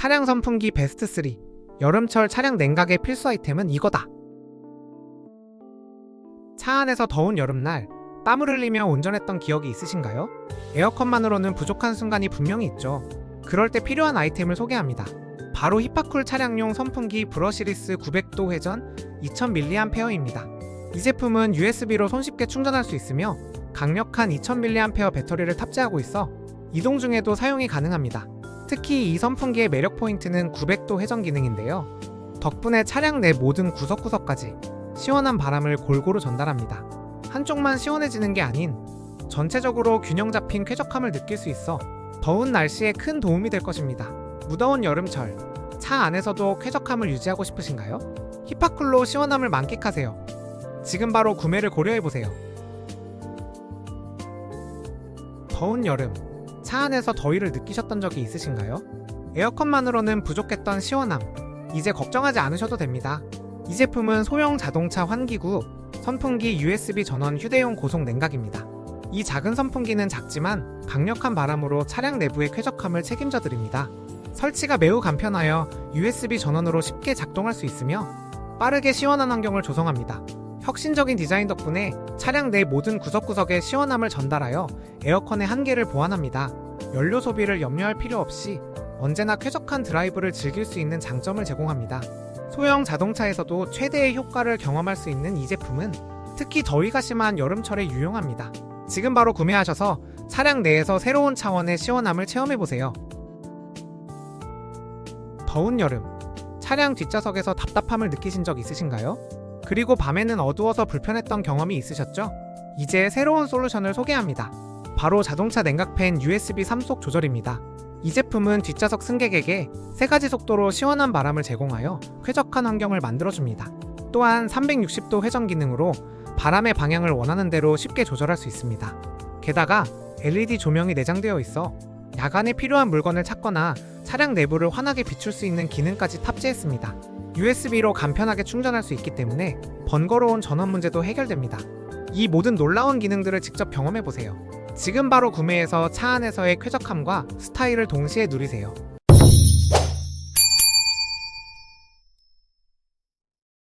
차량 선풍기 베스트 3. 여름철 차량 냉각의 필수 아이템은 이거다. 차 안에서 더운 여름날 땀을 흘리며 운전했던 기억이 있으신가요? 에어컨만으로는 부족한 순간이 분명히 있죠. 그럴 때 필요한 아이템을 소개합니다. 바로 히파쿨 차량용 선풍기 브러시리스 900도 회전 2000mAh입니다. 이 제품은 USB로 손쉽게 충전할 수 있으며 강력한 2000mAh 배터리를 탑재하고 있어 이동 중에도 사용이 가능합니다. 특히 이 선풍기의 매력 포인트는 900도 회전 기능인데요. 덕분에 차량 내 모든 구석구석까지 시원한 바람을 골고루 전달합니다. 한쪽만 시원해지는 게 아닌 전체적으로 균형 잡힌 쾌적함을 느낄 수 있어 더운 날씨에 큰 도움이 될 것입니다. 무더운 여름철 차 안에서도 쾌적함을 유지하고 싶으신가요? 히파쿨로 시원함을 만끽하세요. 지금 바로 구매를 고려해 보세요. 더운 여름 차 안에서 더위를 느끼셨던 적이 있으신가요? 에어컨만으로는 부족했던 시원함 이제 걱정하지 않으셔도 됩니다. 이 제품은 소형 자동차 환기구 선풍기 USB 전원 휴대용 고속 냉각입니다. 이 작은 선풍기는 작지만 강력한 바람으로 차량 내부의 쾌적함을 책임져 드립니다. 설치가 매우 간편하여 USB 전원으로 쉽게 작동할 수 있으며 빠르게 시원한 환경을 조성합니다. 혁신적인 디자인 덕분에 차량 내 모든 구석구석에 시원함을 전달하여 에어컨의 한계를 보완합니다. 연료 소비를 염려할 필요 없이 언제나 쾌적한 드라이브를 즐길 수 있는 장점을 제공합니다. 소형 자동차에서도 최대의 효과를 경험할 수 있는 이 제품은 특히 더위가 심한 여름철에 유용합니다. 지금 바로 구매하셔서 차량 내에서 새로운 차원의 시원함을 체험해보세요. 더운 여름, 차량 뒷좌석에서 답답함을 느끼신 적 있으신가요? 그리고 밤에는 어두워서 불편했던 경험이 있으셨죠? 이제 새로운 솔루션을 소개합니다. 바로 자동차 냉각팬 USB 3속 조절입니다. 이 제품은 뒷좌석 승객에게 세 가지 속도로 시원한 바람을 제공하여 쾌적한 환경을 만들어줍니다. 또한 360도 회전 기능으로 바람의 방향을 원하는 대로 쉽게 조절할 수 있습니다. 게다가 LED 조명이 내장되어 있어 야간에 필요한 물건을 찾거나 차량 내부를 환하게 비출 수 있는 기능까지 탑재했습니다. USB로 간편하게 충전할 수 있기 때문에 번거로운 전원 문제도 해결됩니다. 이 모든 놀라운 기능들을 직접 경험해 보세요. 지금 바로 구매해서 차 안에서의 쾌적함과 스타일을 동시에 누리세요.